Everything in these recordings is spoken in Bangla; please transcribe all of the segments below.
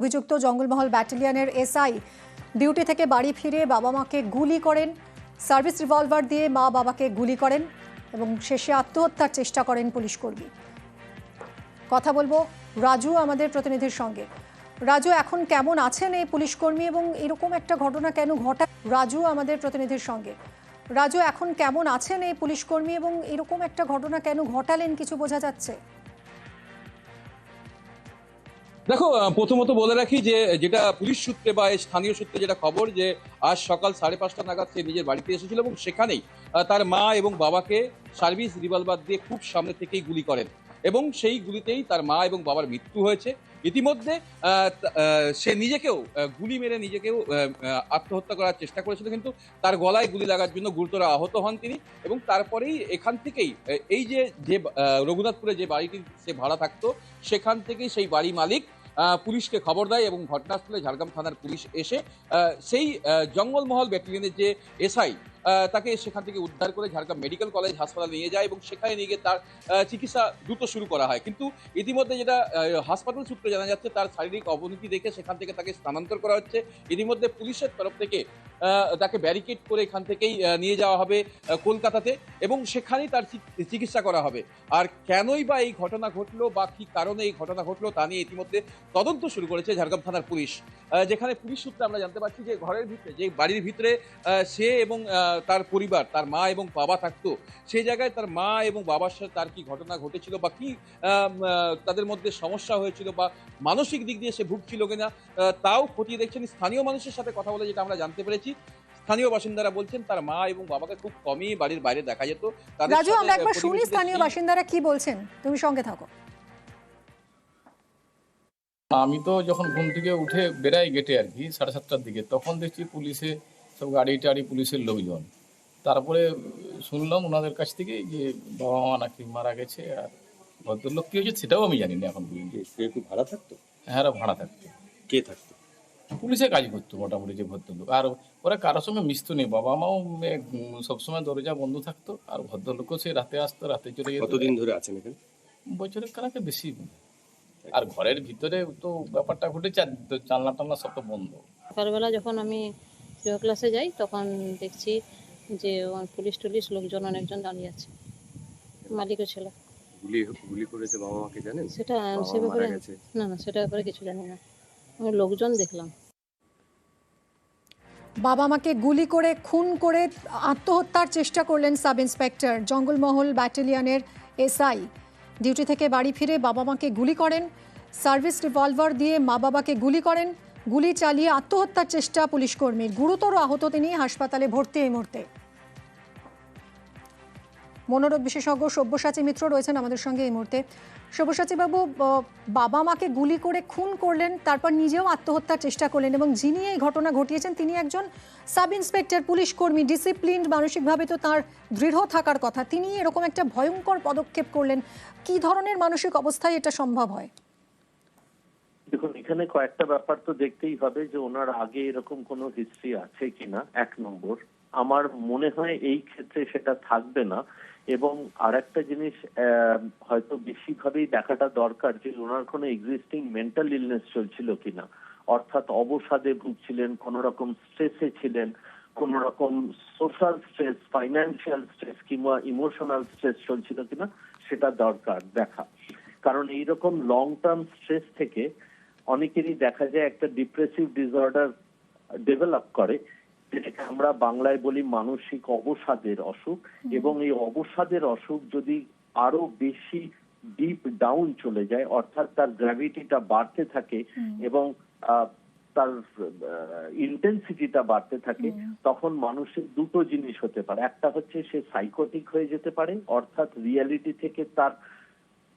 অভিযুক্ত জঙ্গলমহল ব্যাটালিয়নের এসআই ডিউটি থেকে বাড়ি ফিরে বাবা মাকে গুলি করেন। সার্ভিস রিভলভার দিয়ে মা বাবাকে গুলি করেন এবং শেষে আত্মহত্যার চেষ্টা করেন পুলিশ কর্মী কথা বলব রাজু, আমাদের প্রতিনিধির সঙ্গে। রাজু, এখন কেমন আছেন এই পুলিশ কর্মী এবং এরকম একটা ঘটনা কেন ঘটা? রাজু, আমাদের প্রতিনিধির সঙ্গে। রাজু, এখন কেমন আছেন এই পুলিশ কর্মী এবং এরকম একটা ঘটনা কেন ঘটালেন কিছু বোঝা যাচ্ছে? দেখো প্রথমত বলে রাখি যে, যেটা পুলিশ সূত্রে বা স্থানীয় সূত্রে যেটা খবর যে, আজ সকাল সাড়ে পাঁচটা নাগাদ সে নিজের বাড়িতে এসেছিল এবং সেখানেই তার মা এবং বাবাকে সার্ভিস রিভলভার দিয়ে খুব সামনে থেকেই গুলি করেন। এবং সেই গুলিতেই তার মা এবং বাবার মৃত্যু হয়েছে। ইতিমধ্যে সে নিজেকেও গুলি মেরে নিজেকেও আত্মহত্যা করার চেষ্টা করেছিল, কিন্তু তার গলায় গুলি লাগার জন্য গুরুতর আহত হন তিনি। এবং তারপরেই এখান থেকেই এই যে যে রঘুনাথপুরে যে বাড়িটি সে ভাড়া থাকতো, সেখান থেকেই সেই বাড়ি মালিক পুলিশকে খবর দেয় এবং ঘটনাস্থলে ঝাড়গ্রাম থানার পুলিশ এসে সেই জঙ্গলমহল ব্যাটালিয়নের যে এসআই তাকে সেখান থেকে উদ্ধার করে ঝাড়গ্রাম মেডিকেল কলেজ হাসপাতালে নিয়ে যায় এবং সেখানে নিয়ে গিয়ে তার চিকিৎসা দ্রুত শুরু করা হয়। কিন্তু ইতিমধ্যে যেটা হাসপাতাল সূত্রে জানা যাচ্ছে, তার শারীরিক অবনতি দেখে সেখান থেকে তাকে স্থানান্তর করা হচ্ছে। ইতিমধ্যে পুলিশের তরফ থেকে তাকে ব্যারিকেড করে এখান থেকেই নিয়ে যাওয়া হবে কলকাতাতে এবং সেখানেই তার চিকিৎসা করা হবে। আর কেনই বা এই ঘটনা ঘটলো বা কি কারণে এই ঘটনা ঘটলো তা নিয়ে ইতিমধ্যে তদন্ত শুরু করেছে ঝাড়গ্রাম থানার পুলিশ। যেখানে পুলিশ সূত্রে আমরা জানতে পারছি যে ঘরের ভিতরে, যে বাড়ির ভিতরে সে এবং তার পরিবার, তার মা এবং বাবা থাকতো। সেই জায়গায় তার মা এবং বাবার সাথে তার কি ঘটনা ঘটেছিল বা কি তাদের মধ্যে সমস্যা হয়েছিল বা মানসিক দিক দিয়ে সে ভুগছিল কিনা তাও খতিয়ে দেখছেন স্থানীয় মানুষের সাথে কথা বলে যেটা আমরা জানতে পেরেছি। স্থানীয় বাসিন্দারা বলছেন তার মা এবং বাবাকে খুব কমই বাড়ির বাইরে দেখা যেত। রাজু আমরা একবার শুনি স্থানীয় বাসিন্দারা কি বলছেন? তুমি সঙ্গে থাকো। আমি তো যখন ঘুম থেকে উঠে বেরাই গেটে আর কি সাড়ে সাতটার দিকে তখন দেখছি পুলিশে সব গাড়ি টাড়ি পুলিশের লোকজন। তারপরে শুনলাম ওনাদের কাছ থেকে যে বাবা মা নাকি মারা গেছে আর ভদ্রলোক কি হয়েছে সেটাও আমি জানি না এখন পর্যন্ত। ভাড়া থাকতো? হ্যাঁ ভাড়া থাকতো। কে থাকতো? পুলিশে কাজ করতো মোটামুটি যে ভদ্রলোক আর ওরা কারোর সঙ্গে মিশতো নেই বাবা মাও সবসময় দরজা বন্ধ থাকতো আর ভদ্রলোকও সে রাতে আসতো রাতে চলে যেত। কতদিন ধরে আছেন এখানে? বছরের কানাকে বেশি। আর ঘরের ভিতরে তো ব্যাপারটা ঘটেছে আর জানলা টানলা সব তো বন্ধ। সকালবেলা যখন আমি যোগা ক্লাসে যাই তখন দেখছি যে পুলিশ টুলিশ লোকজন অনেকজন দাঁড়িয়ে আছে। মালিকও ছিল। গুলি গুলি করেছে বাবা মাকে জানেন? সেটা সে ব্যাপারে না না সেটা ব্যাপারে কিছু জানি না। আমি লোকজন দেখলাম। বাবা মাকে গুলি করে, খুন করে আত্মহত্যার চেষ্টা করলেন সাব ইন্সপেক্টর। জঙ্গলমহল ব্যাটালিয়নের এসআই। ডিউটি থেকে বাড়ি ফিরে বাবা মাকে গুলি করেন। সার্ভিস রিভলভার দিয়ে মা বাবাকে গুলি করেন। গুলি চালিয়ে আত্মহত্যার চেষ্টা পুলিশকর্মীর। গুরুতর আহত তিনি হাসপাতালে ভর্তি এই মুহূর্তে। মনোরোগ বিশেষজ্ঞ সব্যসাচী মিত্র রয়েছেন আমাদের সঙ্গে এই মুহূর্তে। সব্যসাচী বাবু বাবা মাকে গুলি করে খুন করলেন, তারপর নিজেও আত্মহত্যার চেষ্টা করলেন এবং যিনি এই ঘটনা ঘটিয়েছেন, তিনি একজন সাব ইন্সপেক্টর পুলিশ কর্মী, ডিসিপ্লিনড, মানসিকভাবে তো তার দৃঢ় থাকার কথা। তিনি এরকম একটা ভয়ঙ্কর পদক্ষেপ করলেন, কি ধরনের মানসিক অবস্থায় এটা সম্ভব হয়? দেখুন, এখানে কয়েকটা ব্যাপার তো দেখতেই হবে যে ওনার আগে এরকম কোনো হিস্ট্রি আছে কিনা, এক নম্বর। আমার মনে হয় এই ক্ষেত্রে সেটা থাকবে না। এবং আর একটা জিনিস হয়তো বেশিভাবেই দেখাটা দরকার যে ওনার কোনো এক্সিস্টিং মেন্টাল ইলনেস চলছিল কিনা। অর্থাৎ অবসাদে ভুগছিলেন কোন রকম স্ট্রেসে ছিলেন কোন রকম সোশ্যাল স্ট্রেস ফাইন্যান্সিয়াল স্ট্রেস কিংবা ইমোশনাল স্ট্রেস চলছিল কিনা, সেটা দরকার দেখা। কারণ এইরকম লং টার্ম স্ট্রেস থেকে অনেকেরই দেখা যায় একটা ডিপ্রেসিভ ডিসঅর্ডার ডেভেলপ করে। যেটাকে আমরা বাংলায় বলি মানসিক অবসাদের অসুখ। এবং এই অবসাদের অসুখ যদি আরও বেশি ডিপ ডাউন চলে যায় অর্থাৎ তার গ্র্যাভিটিটা বাড়তে থাকে এবং তার ইন্টেন্সিটিটা বাড়তে থাকে তখন মানুষের দুটো জিনিস হতে পারে। একটা হচ্ছে সে সাইকোটিক হয়ে যেতে পারে অর্থাৎ রিয়ালিটি থেকে তার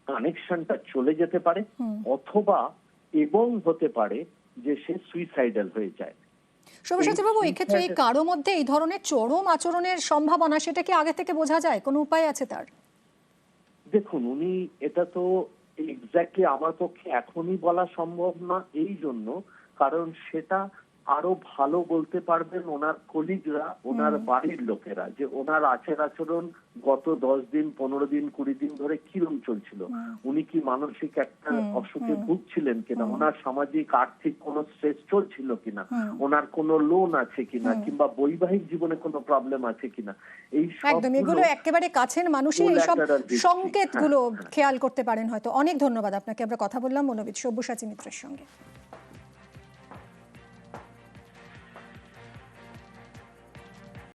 কানেকশনটা চলে যেতে পারে অথবা এবং হতে পারে যে সে সুইসাইডাল হয়ে যায়। সব্যসাচী বাবু এক্ষেত্রে এই কারও মধ্যে এই ধরনের চরম আচরণের সম্ভাবনা সেটা কি আগে থেকে বোঝা যায়? কোনো উপায় আছে তার? দেখুন উনি এটা তো এক্স্যাক্টলি আমার পক্ষে এখনই বলা সম্ভব না এই জন্য। কারণ সেটা আরও ভালো বলতে পারবেন ওনার কলিগরা ওনার বাড়ির লোকেরা যে ওনার আচার আচরণ গত দশ দিন পনেরো দিন কুড়ি দিন ধরে কিরম চলছিল? উনি কি মানসিক একটা অসুখে ভুগছিলেন কিনা? ওনার সামাজিক আর্থিক কোনো স্ট্রেস চলছিল কিনা? ওনার কোনো লোন আছে কিনা? কিংবা বৈবাহিক জীবনে কোনো প্রবলেম আছে কিনা? এই একদম এগুলো একেবারে কাছের মানুষই এইসব। সংকেতগুলো হ্যাঁ, খেয়াল করতে পারেন হয়তো। অনেক ধন্যবাদ আপনাকে। আমরা কথা বললাম মনোবিদ সব্যসাচী মিত্রের সঙ্গে।